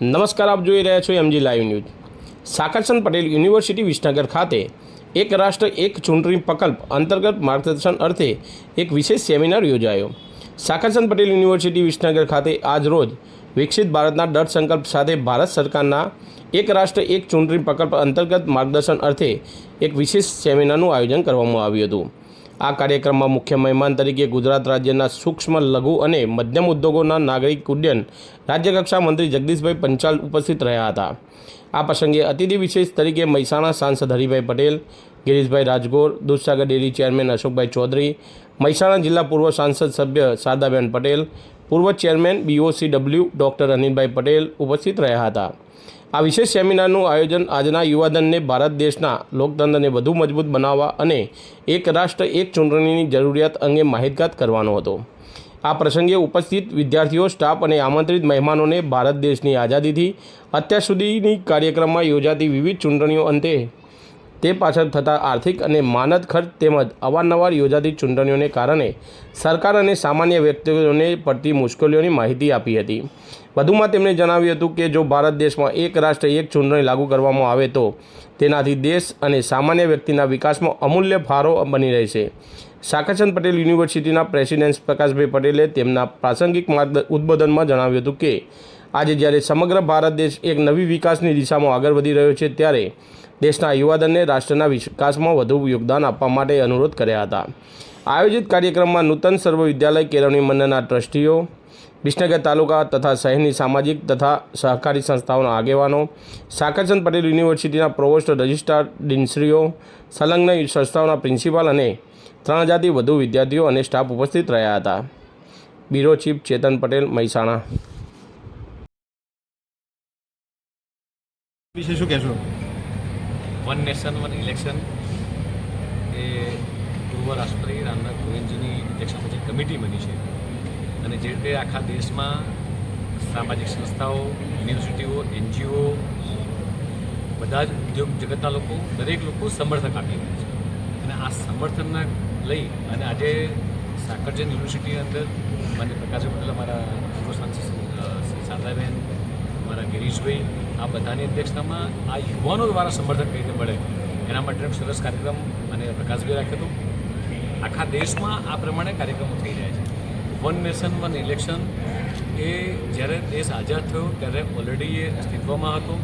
નમસ્કાર, આપ જોઈ રહ્યા છો MG live news Sankalchand Patel university, Visnagar ખાતે એક રાષ્ટ્ર, એક ચૂંટણી પ્રકલ્પ અંતર્ગત માર્ગદર્શન અર્થે એક વિશેષ સેમિનાર યોજાયો. સાકરસન પટેલ યુનિવર્સિટી, વિસનગર ખાતે આજ રોજ વિકસિત ભારતના દઢ સંકલ્પ સાથે ભારત સરકારના એક રાષ્ટ્ર, એક ચૂંટણી પ્રકલ્પ અંતર્ગત માર્ગદર્શન અર્થે એક વિશેષ સેમિનારનું આયોજન કરવામાં આવ્યું હતું. આ કાર્યક્રમમાં મુખ્ય મહેમાન તરીકે ગુજરાત રાજ્યના સૂક્ષ્મ, લઘુ અને મધ્યમ ઉદ્યોગોના નાગરિક, ઉડ્ડયન, રાજ્યકક્ષા મંત્રી જગદીશભાઈ પંચાલ ઉપસ્થિત રહ્યા હતા. આ પ્રસંગે અતિથિ વિશેષ તરીકે મહેસાણા સાંસદ હરિભાઈ પટેલ, ગિરીશભાઈ રાજગોર, દૂધસાગર ડેરી ચેરમેન અશોકભાઈ ચૌધરી, મહેસાણા જિલ્લા પૂર્વ સાંસદ સભ્ય શારદાબેન પટેલ, પૂર્વ chairman BOC W doctor Anilbhai Patel ઉપસ્થિત રહ્યા હતા. આ વિશેષ સેમિનારનું આયોજન આજના યુવાધનને ભારત દેશના લોકતંત્રને વધુ મજબૂત બનાવવા અને એક રાષ્ટ્ર, એક ચૂંટણીની જરૂરિયાત અંગે માહિતગાર કરવાનો હતો. આ પ્રસંગે ઉપસ્થિત વિદ્યાર્થીઓ, સ્ટાફ અને આમંત્રિત મહેમાનોને ભારત દેશની આઝાદીથી અત્યાર સુધીની કાર્યક્રમમાં યોજાતી વિવિધ ચૂંટણીઓ અંતે તે પાછળ થતા આર્થિક અને માનદ ખર્ચ તેમજ અવારનવાર યોજાતી ચૂંટણીઓને કારણે સરકાર અને સામાન્ય વ્યક્તિઓને પડતી મુશ્કેલીઓની માહિતી આપી હતી. વધુમાં તેમણે જણાવ્યું હતું કે જો ભારત દેશમાં એક રાષ્ટ્ર એક ચૂંટણી લાગુ કરવામાં આવે તો તેનાથી દેશ અને સામાન્ય વ્યક્તિના વિકાસમાં અમૂલ્ય ફાળો બની રહેશે. સાકરચંદ પટેલ યુનિવર્સિટીના પ્રેસિડેન્ટ પ્રકાશભાઈ પટેલે તેમના પ્રાસંગિક માર્ગ ઉદ્બોધનમાં જણાવ્યું હતું કે આજે જ્યારે સમગ્ર ભારત દેશ એક નવી વિકાસની દિશામાં આગળ વધી રહ્યો છે, ત્યારે દેશના યુવાધનને રાષ્ટ્રના વિકાસમાં વધુ યોગદાન આપવા માટે અનુરોધ કર્યા હતા. આયોજિત કાર્યક્રમમાં નૂતન સર્વ વિદ્યાલય કેળવણી મંડળના ટ્રસ્ટીઓ વિસનગર તાલુકા તથા શહેરની સામાજિક તથા સહકારી સંસ્થાઓના આગેવાનો, સાકરચંદ પટેલ યુનિવર્સિટીના પ્રોવોસ્ટ રજિસ્ટ્રાર ડીનશ્રીઓ, સંલગ્ન સંસ્થાઓના પ્રિન્સિપાલ અને ત્રણ હજારથી વધુ વિદ્યાર્થીઓ અને સ્ટાફ ઉપસ્થિત રહ્યા હતા. Bureau chief Chetan Patel, Mehsana. વિશે શું કહેશો? One nation, one election. એ પૂર્વ રાષ્ટ્રપતિ રામનાથ કોવિંદજીની ઇલેક્શન જે કમિટી બની છે. અને જે રીતે આખા દેશમાં સામાજિક સંસ્થાઓ, યુનિવર્સિટીઓ, એનજીઓ, બધા જ ઉદ્યોગ જગતના લોકો, દરેક લોકો સમર્થન આપી રહ્યા છે. અને આ સમર્થનના લઈ અને આજે સાકરજન યુનિવર્સિટીની અંદર મને પ્રકાશ પટેલ અમારા પૂર્વ સાંસદ શ્રી શારદાબેન અમારા ગિરીશભાઈ આ બધાની અધ્યક્ષતામાં આ યુવાનો દ્વારા સમર્થન કઈ રીતે મળે. એના માટે એક સરસ કાર્યક્રમ અને પ્રકાશભાઈ રાખ્યો હતો. આખા દેશમાં આ પ્રમાણે કાર્યક્રમો થઈ રહ્યા છે. વન નેશન, વન ઇલેક્શન એ જ્યારે દેશ આઝાદ થયો ત્યારે ઓલરેડી એ અસ્તિત્વમાં હતો.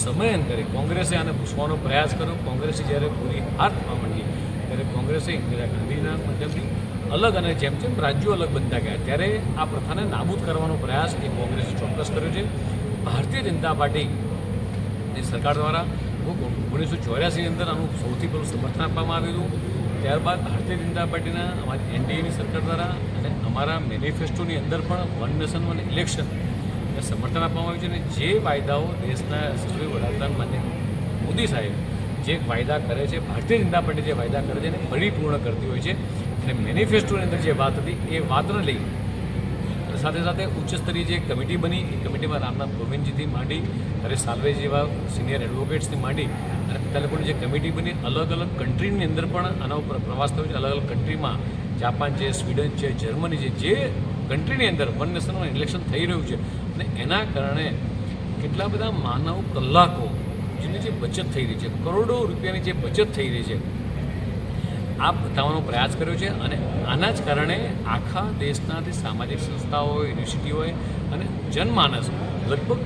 સમયાંતરે કોંગ્રેસે આને પૂછવાનો પ્રયાસ કર્યો. કોંગ્રેસે જ્યારે પૂરી હાથ થવા માંડી ત્યારે કોંગ્રેસે ઇન્દિરા ગાંધીના માધ્યમથી અલગ અને જેમ જેમ રાજ્યો અલગ બનતા ગયા, ત્યારે આ પ્રથાને નાબૂદ કરવાનો પ્રયાસ એ કોંગ્રેસે ચોક્કસ કર્યો છે. ભારતીય જનતા પાર્ટીની સરકાર દ્વારા ઓગણીસો ચોર્યાસીની અંદર આનું સૌથી પહેલું સમર્થન આપવામાં આવ્યું હતું. ત્યારબાદ ભારતીય જનતા પાર્ટીના અમારી એનડીએની સરકાર દ્વારા અને અમારા મેનિફેસ્ટોની અંદર પણ વન નેશન, વન ઇલેક્શન એ સમર્થન આપવામાં આવ્યું છે અને જે વાયદાઓ દેશના સચિવ વડાપ્રધાન માન્ય મોદી સાહેબ જે વાયદા કરે છે, ભારતીય જનતા પાર્ટી જે વાયદા કરે છે એને પરિપૂર્ણ કરતી હોય છે અને મેનિફેસ્ટોની અંદર જે વાત હતી એ વાતને લઈ સાથે સાથે ઉચ્ચ સ્તરીય જે કમિટી બની, એ કમિટીમાં રામનાથ કોવિંદજીથી માંડી હરેશ સાલવે જેવા સિનિયર એડવોકેટ્સથી માંડી, અને પિતા લોકોની જે કમિટી બની, અલગ અલગ કન્ટ્રીની અંદર પણ આના ઉપર પ્રવાસ થયો છે. અલગ અલગ કન્ટ્રીમાં જાપાન છે, સ્વીડન છે, જર્મની છે, જે કન્ટ્રીની અંદર વન નેશનનું ઇલેક્શન થઈ રહ્યું છે. અને એના કારણે કેટલા બધા માનવ કલાકો જેની જે બચત થઈ રહી છે, કરોડો રૂપિયાની જે બચત થઈ રહી છે આ બતાવવાનો પ્રયાસ કર્યો છે અને આના જ કારણે આખા દેશના જે સામાજિક સંસ્થાઓ યુનિવર્સિટીઓએ અને જનમાનસ લગભગ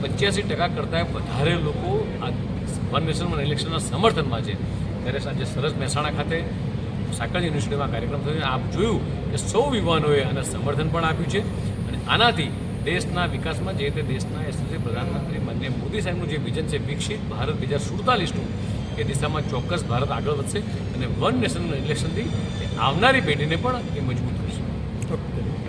પંચ્યાસી ટકા કરતાં વધારે લોકો આ વન નેશન વન ઇલેક્શનના સમર્થનમાં છે ત્યારે સાંજે સરસ મહેસાણા ખાતે સાકર યુનિવર્સિટીમાં કાર્યક્રમ થયો. આપ જોયું કે સૌ યુવાનોએ આને સમર્થન પણ આપ્યું છે અને આનાથી દેશના વિકાસમાં જે રીતે દેશના યશસ્વી પ્રધાનમંત્રી બંને મોદી સાહેબનું જે વિઝન છે, વિકસિત ભારત બે હજાર સુડતાલીસનું એ દિશામાં ચોક્કસ ભારત આગળ વધશે અને વન નેશન ઇલેક્શનથી આવનારી પેઢીને પણ એ મજબૂત કરશે. ઓકે